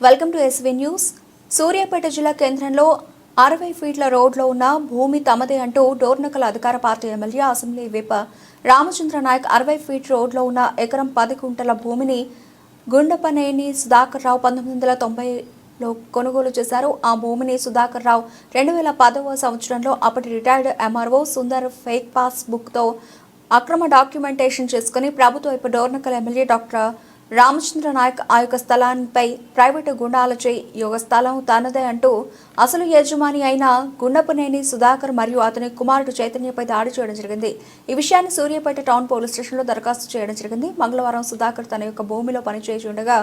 Welcome to SV news Suryapet జిల్లా కేంద్రంలో అరవై ఫీట్ల రోడ్లో ఉన్న భూమి తమదే అంటూ డోర్నకల్ అధికార party MLA assembly whip Ramachandra Naik అరవై ఫీట్ రోడ్లో ఉన్న ఎకరం పది కుంటల భూమిని గుండపనేని సుధాకర్ రావు పంతొమ్మిది వందల తొంభైలో కొనుగోలు చేశారు. ఆ భూమిని సుధాకర్ రావు రెండు వేల పదవ సంవత్సరంలో అప్పటి retired MRO Sundar fake pass బుక్తో అక్రమ డాక్యుమెంటేషన్ చేసుకుని ప్రభుత్వ ఇప్పుడు డోర్నకల్ ఎమ్మెల్యే డాక్టర్ రామచంద్ర నాయక్ ఆ యొక్క స్థలాన్పై ప్రైవేటు గుండాలచే ఈ యొక్క స్థలం తనదే అంటూ అసలు యజమాని అయిన గుండపనేని సుధాకర్ మరియు అతని కుమారుడు చైతన్యపై దాడి చేయడం జరిగింది. ఈ విషయాన్ని సూర్యాపేట టౌన్ పోలీస్ స్టేషన్లో దరఖాస్తు చేయడం జరిగింది. మంగళవారం సుధాకర్ తన యొక్క భూమిలో పనిచేయుండగా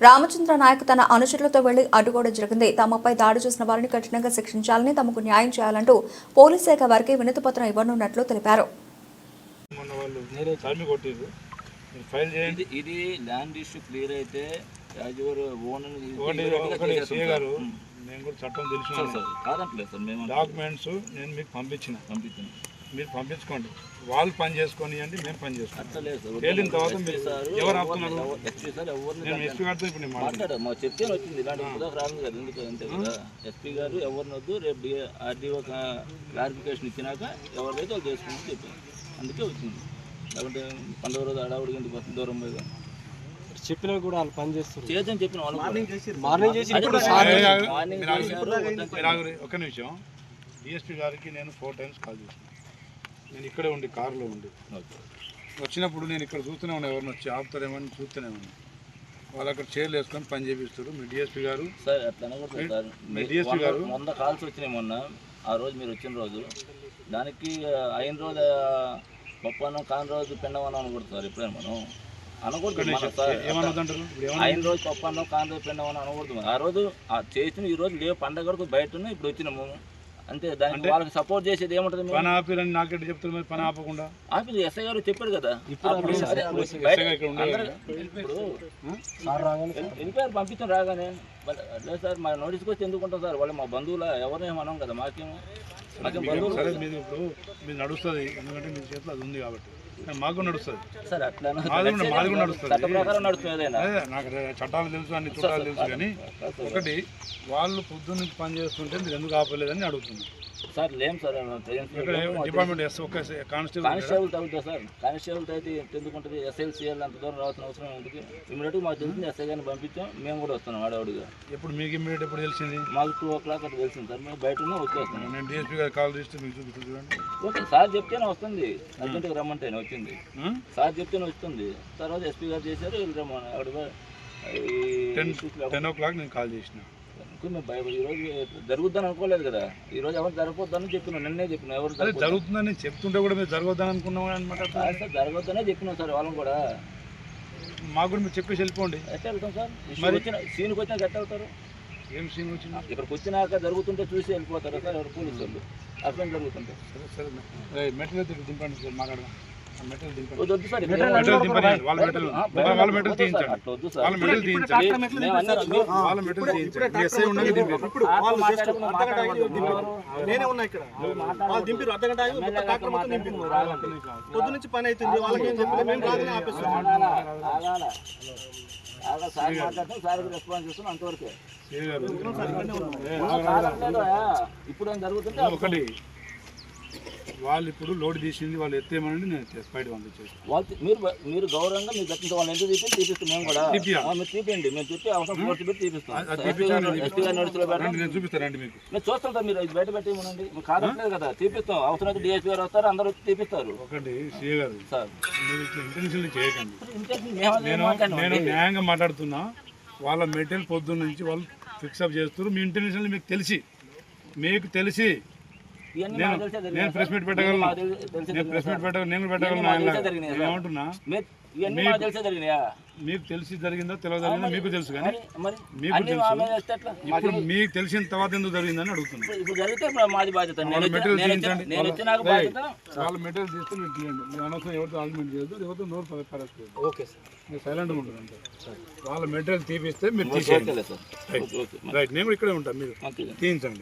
రామచంద్ర నాయక్ తన అనుచరులతో వెళ్ళి అడ్డుకోవడం జరిగింది. తమపై దాడి చేసిన వారిని కఠినంగా శిక్షించాలని తమకు న్యాయం చేయాలంటూ పోలీస్ శాఖ వారికి వినతిపత్రం ఇవ్వనున్నట్లు తెలిపారు. ఫైల్ చేయండి ఇది ల్యాండ్ ఇష్యూ క్లియర్ అయితే యాజ్ యువర్ ఓన్ గారు నేను కూడా చట్టం తెలిసిన సార్ కాదంటలేదు సార్ మేము డాక్యుమెంట్స్ నేను మీకు పంపించిన. పంపించాను. మీరు పంపించుకోండి. వాళ్ళు పని చేసుకొని అండి మేము పని తేలిన తర్వాత మీరు సార్ ఎవరు ఆపుతున్నారు? ఎస్పీ నేను గారితో ఇప్పుడు మాట్లాడారు? మా చెప్తే వచ్చింది ఇలాంటి కూడా రాదు కదా ఎందుకు అంతే కదా? ఎస్పీ గారు ఎవరిని వద్దు రేపు ఆర్డీఓ క్లారిఫికేషన్ ఇచ్చినాక ఎవరిదైతే వాళ్ళు చేసుకుంటూ చెప్పాను అందుకే వచ్చింది. లేకుంటే పండుగ రోజు అడావుడి వస్తుంది దూరం పోయి చెప్పినా కూడా వాళ్ళు పని చేస్తారు. చెప్పిన వాళ్ళు మార్నింగ్ చేసి మార్నింగ్ ఒక్క నిమిషం. డిఎస్పీ గారికి నేను ఫోర్ టైమ్స్ కాల్ చేసిన. నేను ఇక్కడే ఉండి కారులో ఉండి. వచ్చినప్పుడు నేను ఇక్కడ చూస్తూనే ఉన్నా ఎవరిని వచ్చి ఆపుతారేమని చూస్తూనే ఉన్నా. వాళ్ళు అక్కడ చైర్లు వేసుకొని పని చేపిస్తారు మీ డిఎస్పీ గారు సార్ అట్లా మీ వంద- గారు? వంద కాల్స్ వచ్చినాయి మొన్న. ఆ రోజు మీరు వచ్చిన రోజు. దానికి అయిన రోజు పప్పన్నం కాని రోజు పిండమన్నం అనకూడదు ఎప్పుడైనా మనం. అనకూడదు ఇప్పుడు అయిన రోజు పప్పన్నం కాని రోజు పిండమన్నం అనకూడదు. ఆ రోజు ఆ చేసిన ఈ రోజు లేవు పండగ వరకు బయట ఇప్పుడు వచ్చినాము. అంతే దానికి వాళ్ళకి సపోర్ట్ చేసేది ఏముంటుంది? పని ఆపిరని నాకెట్ చెప్తారు మరి? పని ఆపకుండా? ఆఫీస్ ఎస్ఐ గారు చెప్పాడు కదా. ఇప్పుడు వెళ్ళిపోయారు పంపించాం రాగానే. లేదు సార్ మా నోటీస్కి వచ్చి ఎందుకుంటాం సార్? వాళ్ళు మా బంధువుల ఎవరిని మనం కదా మాకేమో? మాకేం బంధువులు సరే మీది ఇప్పుడు మీరు నడుస్తుంది ఎందుకంటే మీ చేతిలో అది ఉంది కాబట్టి. మాకు నడుస్తుంది. సార్ అట్లా మాది కూడా- నడుస్తుంది. నాకు చట్టాలు తెలుసు అన్ని చుట్టాలు తెలుసు కానీ ఒకటి వాళ్ళు పొద్దున్న పని చేస్తుంటే మీరు ఎందుకు ఆపలేదని అడుగుతున్నాను సార్ లేం సార్ కానిస్టేబుల్ తగ్గుతుంది సార్ కానిస్టేబుల్ అయితే ఎందుకుంటుంది? ఎస్ఎల్సీఎల్ అంత దూరం రావాల్సిన అవసరం ఎందుకు? ఇమీడియట్గా మాకు తెలిసింది ఎస్ఐ గారిని పంపించాం మేము కూడా వస్తున్నాం ఆడవాడిగా ఎప్పుడు మీకు ఇమ్మీడియట్ ఎప్పుడు తెలిసింది? మాకు టూ ఓ క్లాక్ అట్లా తెలిసింది సార్ మేము బయట ఉన్నా వచ్చేస్తున్నాం. నేను డిఎస్పీ గారు కాల్ చేస్తే మీకు చూపిస్తుంది ఓకే సార్ చెప్తేనే వస్తుంది. అర్జెంట్గా రమ్మంటేనే వచ్చింది? సార్ చెప్తేనే వస్తుంది. తర్వాత ఎస్పీ గారు చేశారు వీళ్ళు రమ్మని అక్కడ టెన్ టెన్ ఓ క్లాక్ నేను కాల్ చేసిన. మేము భయ- ఈ రోజు జరుగుద్దని అనుకోలేదు కదా. ఈ రోజు ఎవరు జరగొద్దని చెప్పినాం నిన్నే చెప్పినాం ఎవరు. జరుగుతుందని చెప్తుంటే కూడా మీరు జరగొద్దని అనుకున్నాం అనమాట. సార్ జరగొద్దనే చెప్పినాం సార్ వాళ్ళని కూడా. మాకు కూడా మీరు చెప్పేసి వెళ్ళిపోండి. ఎట్లా వెళ్తాం సార్? మరి- వచ్చిన సీన్కి వచ్చినాక ఎట్లా వెళ్తారు ఏం సీన్ వచ్చింది ఇక్కడికి వచ్చినాక జరుగుతుంటే చూసి వెళ్ళిపోతారు సార్ ఎవరు పోలీసు వాళ్ళు. అర్థం జరుగుతుంటే సరే సరే. మెటీరియల్ దింపండి సార్ మాట్లాడదాం. నేనే ఉన్నా ఇక్కడ. వాళ్ళు దింపిరు అర్ధ గంట ట్రాక్టర్ మొత్తం దింపిరు పొద్దు నుంచి పని అవుతుంది వాళ్ళకి ఏం చెప్పలేదు మేము రాగానే ఆపేస్తాం. ఆగాల, ఆగాల. ఆగాల, సార్ మాట్లాడతాం సార్కి రెస్పాన్స్ చేస్తున్నాం అంతవరకే. ఏ గారు కాదనలేదు, ఆ. ఇప్పుడు ఏం జరుగుతుంటే ఒకటి. వాళ్ళు ఇప్పుడు లోడ్ తీసింది వాళ్ళు ఎత్తేయమనండి నేను బయట పంపించేస్తాను వాళ్ళు మీరు మీరు గౌరవంగా మీరు దక్కిన తీపిస్తాం మేము కూడా. మీరు తీపియండి. మేము చెప్పి అవసరం పెట్టి తీపిస్తాం. గారు- నేను చూపిస్తానండి మీకు. మేము చూస్తాం సార్ మీరు బయట పెట్టేయమనండి మేము కాదట్లేదు కదా. తీపిస్తాం. అవసరం అయితే డిఎస్పీ గారు వస్తారు అందరూ వచ్చి తీపిస్తారు. ఒకటి సీఏ గారు సార్. మీరు ఇట్లా ఇంటెన్షన్లు చేయకండి. నేను నేను. న్యాయంగా మాట్లాడుతున్నా. వాళ్ళ మెటీరియల్ పొద్దున్న నుంచి వాళ్ళు ఫిక్సప్ చేస్తారు మీ ఇంటెన్షన్లు మీకు తెలిసి మీకు తెలిసి నేను ప్రెస్ మీట్. పెట్టగలను. నేను ప్రెస్ మీట్. పెట్టగలను. నేను పెట్టగలను ఆయన. ఏమంటున్నా? మాకు తెలిసే జరిగిందో తెలియదు మీకు తెలుసు కానీ మీకు తెలుసు. మీకు తెలిసిన తర్వాత ఎందుకు జరిగిందని అడుగుతున్నా. ఇప్పుడు- ఇప్పుడు జరిగితే ఇప్పుడు మాది బాధ్యత. నేను వాళ్ళ వచ్చి- మెటీరియల్ తీయించండి. వాళ్ళ- మెటీరియల్ తీస్తే మీరు తీయండి. అనవసరం ఎవరితో ఆర్గ్యుమెంట్ చేయొద్దు. ఎవరితో నోరు పరస్పరం ఓకే సార్. మీరు సైలెంట్గా వాళ్ళ మెటీరియల్ తీపిస్తే మీరు తీసేయండి. రైట్ నేను కూడా ఇక్కడే ఉంటాను. మీరు తీయించండి.